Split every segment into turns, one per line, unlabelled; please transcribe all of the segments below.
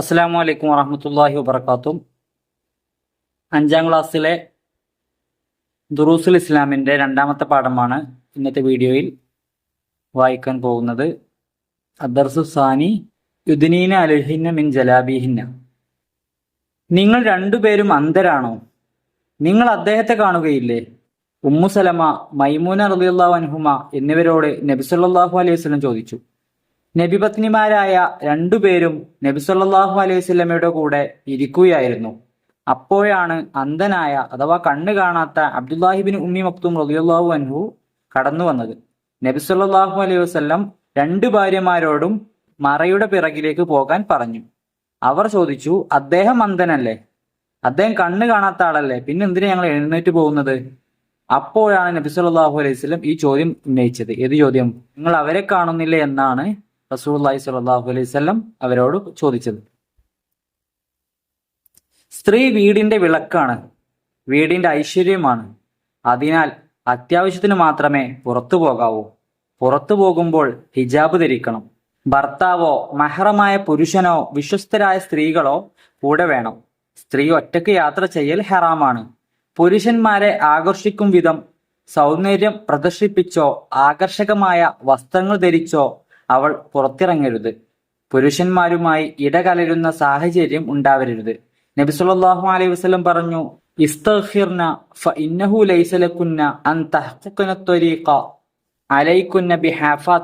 അസ്സാം അലൈക്കും വറഹമത്തല്ലാഹി വബർക്കാത്തും അഞ്ചാം ക്ലാസ്സിലെ ദുറൂസുൽ ഇസ്ലാമിന്റെ രണ്ടാമത്തെ പാഠമാണ് ഇന്നത്തെ വീഡിയോയിൽ വായിക്കാൻ പോകുന്നത്. അദർസു സാനി യുദിനീന അലഹിന്ന മിൻ ജലാബിഹിന്ന. നിങ്ങൾ രണ്ടുപേരും അന്ധരാണോ? നിങ്ങൾ അദ്ദേഹത്തെ കാണുകയില്ലേ? ഉമ്മു സലമ മൈമൂന റളിയല്ലാഹു വൻഹുമ എന്നിവരോട് നബി സല്ലല്ലാഹു അലൈഹി വസ്ലം ചോദിച്ചു. നബിപത്നിമാരായ രണ്ടുപേരും നബി സല്ലല്ലാഹു അലൈഹി സ്വലമയുടെ കൂടെ ഇരിക്കുകയായിരുന്നു. അപ്പോഴാണ് അന്ധനായ അഥവാ കണ്ണ് കാണാത്ത അബ്ദുല്ലാഹിബിൻ ഉമ്മി മക്തും റളിയല്ലാഹു അൻഹു കടന്നു വന്നത്. നബി സല്ലല്ലാഹു അലൈഹി വസല്ലം രണ്ട് ഭാര്യമാരോടും മറയുടെ പിറകിലേക്ക് പോകാൻ പറഞ്ഞു. അവർ ചോദിച്ചു അദ്ദേഹം അന്ധനല്ലേ? അദ്ദേഹം കണ്ണ് കാണാത്ത ആളല്ലേ? പിന്നെ എന്തിനാ ഞങ്ങൾ എഴുന്നേറ്റ് പോകുന്നത്? അപ്പോഴാണ് നബി സല്ലല്ലാഹു അലൈഹി വസല്ലം ഈ ചോദ്യം ഉന്നയിച്ചത്. ഏത് ചോദ്യം? നിങ്ങൾ അവരെ കാണുന്നില്ല? എന്നാണ് റസൂലുള്ളാഹി സ്വല്ലല്ലാഹു അലൈഹി വസല്ലം അവരോട് ചോദിച്ചത്. സ്ത്രീ വീടിന്റെ വിളക്കാണ് വീടിന്റെ ഐശ്വര്യമാണ്. അതിനാൽ അത്യാവശ്യത്തിന് മാത്രമേ പുറത്തു പോകാവൂ. പുറത്തു പോകുമ്പോൾ ഹിജാബ് ധരിക്കണം. ഭർത്താവോ മഹറമായ പുരുഷനോ വിശ്വസ്തരായ സ്ത്രീകളോ കൂടെ വേണം. സ്ത്രീ ഒറ്റയ്ക്ക് യാത്ര ചെയ്യൽ ഹെറാമാണ്. പുരുഷന്മാരെ ആകർഷിക്കും വിധം സൗന്ദര്യം പ്രദർശിപ്പിച്ചോ ആകർഷകമായ വസ്ത്രങ്ങൾ ധരിച്ചോ അവൾ പുറത്തിറങ്ങരുത്. പുരുഷന്മാരുമായി ഇടകലരുന്ന സാഹചര്യം ഉണ്ടാവരുത്. നബി സല്ലല്ലാഹു അലൈഹി വസ്ലം പറഞ്ഞു അൻ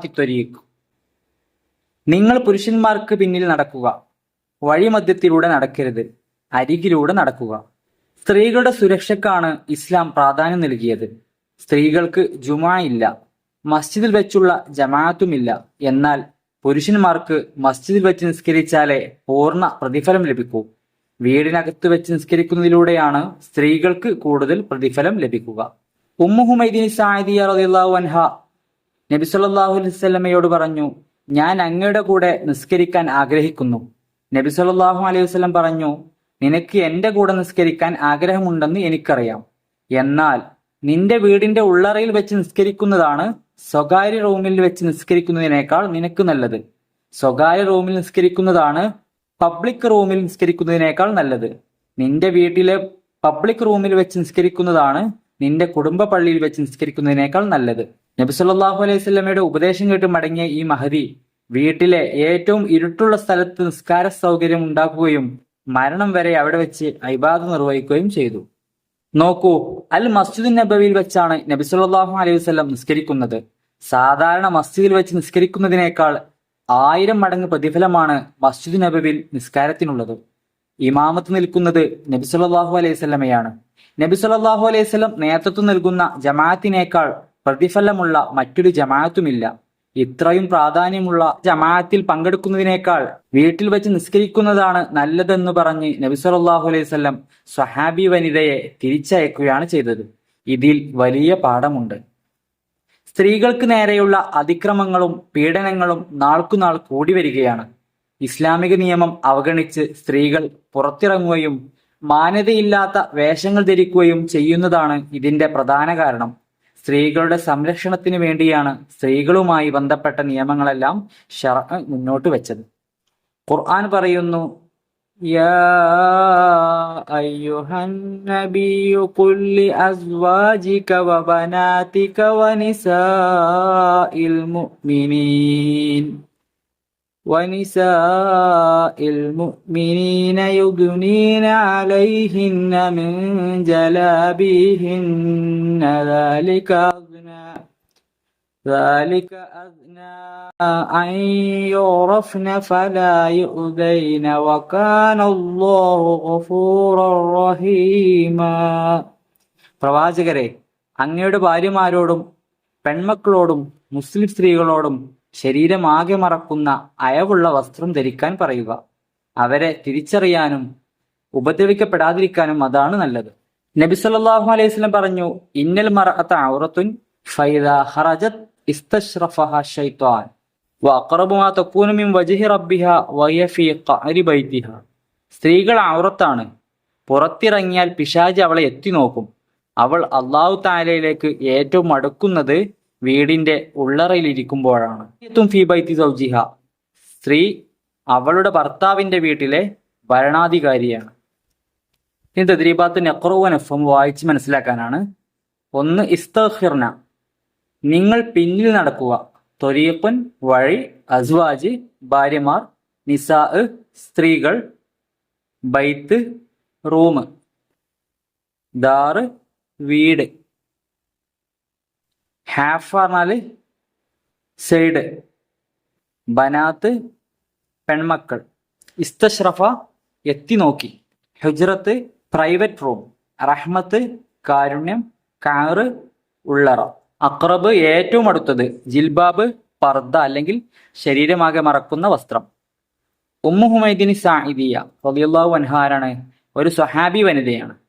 ത്വരീഖ്. നിങ്ങൾ പുരുഷന്മാർക്ക് പിന്നിൽ നടക്കുക വഴിമധ്യത്തിലൂടെ നടക്കരുത് അരികിലൂടെ നടക്കുക. സ്ത്രീകളുടെ സുരക്ഷക്കാണ് ഇസ്ലാം പ്രാധാന്യം നൽകിയത്. സ്ത്രീകൾക്ക് ജുമാ ഇല്ല. മസ്ജിദിൽ വെച്ചുള്ള ജമാഅത്തുമില്ല. എന്നാൽ പുരുഷന്മാർക്ക് മസ്ജിദിൽ വെച്ച് നിസ്കരിച്ചാലേ പൂർണ പ്രതിഫലം ലഭിക്കൂ. വീടിനകത്ത് വെച്ച് നിസ്കരിക്കുന്നതിലൂടെയാണ് സ്ത്രീകൾക്ക് കൂടുതൽ പ്രതിഫലം ലഭിക്കുക. ഉമ്മു ഹുമൈദീൻ സാദിയ റളിയല്ലാഹു അൻഹ നബി സല്ലല്ലാഹു അലൈഹി വസല്ലമയോട് പറഞ്ഞു ഞാൻ അങ്ങയുടെ കൂടെ നിസ്കരിക്കാൻ ആഗ്രഹിക്കുന്നു. നബി സല്ലല്ലാഹു അലൈഹി വസല്ലം പറഞ്ഞു നിനക്ക് എന്റെ കൂടെ നിസ്കരിക്കാൻ ആഗ്രഹമുണ്ടെന്ന് എനിക്കറിയാം. എന്നാൽ നിന്റെ വീടിന്റെ ഉള്ളറയിൽ വെച്ച് നിസ്കരിക്കുന്നതാണ് സ്വകാര്യ റൂമിൽ വെച്ച് നിസ്കരിക്കുന്നതിനേക്കാൾ നിനക്ക് നല്ലത്. സ്വകാര്യ റൂമിൽ നിസ്കരിക്കുന്നതാണ് പബ്ലിക് റൂമിൽ നിസ്കരിക്കുന്നതിനേക്കാൾ നല്ലത്. നിന്റെ വീട്ടിലെ പബ്ലിക് റൂമിൽ വെച്ച് നിസ്കരിക്കുന്നതാണ് നിന്റെ കുടുംബ പള്ളിയിൽ വെച്ച് നിസ്കരിക്കുന്നതിനേക്കാൾ നല്ലത്. നബി സല്ലല്ലാഹു അലൈഹി സ്വലമയുടെ ഉപദേശം കേട്ട് മടങ്ങിയ ഈ മഹതി വീട്ടിലെ ഏറ്റവും ഇരുട്ടുള്ള സ്ഥലത്ത് നിസ്കാര സൗകര്യം ഉണ്ടാക്കുകയും മരണം വരെ അവിടെ വെച്ച് ഇബാദ നിർവഹിക്കുകയും ചെയ്തു. നോക്കൂ അൽ മസ്ജിദ് നബവിയിൽ വെച്ചാണ് നബി സല്ലല്ലാഹു അലൈഹി വസല്ലം നിസ്കരിക്കുന്നത്. സാധാരണ മസ്ജിദിൽ വെച്ച് നിസ്കരിക്കുന്നതിനേക്കാൾ ആയിരം മടങ്ങ് പ്രതിഫലമാണ് മസ്ജിദ് നബവിയിൽ നിസ്കാരത്തിനുള്ളത്. ഇമാമത്ത് നിൽക്കുന്നത് നബി സല്ലല്ലാഹു അലൈഹി വസല്ലമയാണ്. നബി സല്ലല്ലാഹു അലൈഹി സ്വലം നേതൃത്വം നൽകുന്ന ജമാഅത്തിനേക്കാൾ പ്രതിഫലമുള്ള മറ്റൊരു ജമാഅത്തുമില്ല. ഇത്രയും പ്രാധാന്യമുള്ള ജമാഅത്തിൽ പങ്കെടുക്കുന്നതിനേക്കാൾ വീട്ടിൽ വെച്ച് നിസ്കരിക്കുന്നതാണ് നല്ലതെന്ന് പറഞ്ഞ് നബി സല്ലല്ലാഹു അലൈഹി വസല്ലം സ്വഹാബി വനിതയെ തിരിച്ചയക്കുകയാണ് ചെയ്തത്. ഇതിൽ വലിയ പാഠമുണ്ട്. സ്ത്രീകൾക്ക് നേരെയുള്ള അതിക്രമങ്ങളും പീഡനങ്ങളും നാൾക്കുനാൾ കൂടി വരികയാണ്. ഇസ്ലാമിക നിയമം അവഗണിച്ച് സ്ത്രീകൾ പുറത്തിറങ്ങുകയും മാന്യതയില്ലാത്ത വേഷങ്ങൾ ധരിക്കുകയും ചെയ്യുന്നതാണ് ഇതിന്റെ പ്രധാന കാരണം. സ്ത്രീകളുടെ സംരക്ഷണത്തിന് വേണ്ടിയാണ് സ്ത്രീകളുമായി ബന്ധപ്പെട്ട നിയമങ്ങളെല്ലാം ഷറ മുന്നോട്ട് വെച്ചത്. ഖുർആൻ പറയുന്നു യാ ونساء المؤمنين يدنين عليهن من جلابيهن ذلك أدنى ذلك أدنى أن يعرفن فلا يؤذين وكان الله غفورا رحيما പ്രവാചകരെ അങ്ങയുടെ ഭാര്യമാരോടും പെൺമക്കളോടും മുസ്ലിം സ്ത്രീകളോടും ശരീരമാകെ മറക്കുന്ന അയവുള്ള വസ്ത്രം ധരിക്കാൻ പറയുക. അവരെ തിരിച്ചറിയാനും ഉപദ്രവിക്കപ്പെടാതിരിക്കാനും അതാണ് നല്ലത്. നബി സല്ലാഹു അലൈഹി വസല്ലം പറഞ്ഞു ഇന്നൽ മറഅത ഔറത്തുൻ തകൂനു മിൻ സ്ത്രീകൾ ഔറത്താണ്. പുറത്തിറങ്ങിയാൽ പിശാജ് അവളെ എത്തി നോക്കും അവൾ അള്ളാഹു താലയിലേക്ക് ഏറ്റവും അടുക്കുന്നത് വീടിന്റെ ഉള്ളറയിലിരിക്കുമ്പോഴാണ്. ഫീ ബൈത്തി സൗജിഹ. സ്ത്രീ അവളുടെ ഭർത്താവിന്റെ വീട്ടിലെ ഭരണാധികാരിയാണ്. ഇനി തദ്രീബാത്ത് നെക്രോവൻ എഫ് എം വായിച്ച് മനസ്സിലാക്കാനാണ്. ഒന്ന് ഇസ്തഹിർന നിങ്ങൾ പിന്നിൽ നടക്കുക. തൊരീപ്പൻ വഴി അസ്വാജ് ഭാര്യമാർ നിസാ സ്ത്രീകൾ ബൈത്ത് റൂം ദാറ് വീട്. ഹാഫ് പറഞ്ഞാൽ സൈഡ് ബനാത്ത് പെൺമക്കൾ. ഇസ്തഷ്റഫ എത്തി നോക്കി. ഹുജ്റത്ത് പ്രൈവറ്റ് റൂം റഹ്മത്ത് കാരുണ്യം കാറ് ഉള്ളറ. അക്രബ് ഏറ്റവും അടുത്തത്. ജിൽബാബ് പർദ്ദ അല്ലെങ്കിൽ ശരീരമാകെ മറക്കുന്ന വസ്ത്രം. ഉമ്മു ഹുമൈദിനി സായിദിയ റളിയല്ലാഹു അൻഹാരാണ് ഒരു സ്വഹാബി വനിതയാണ്.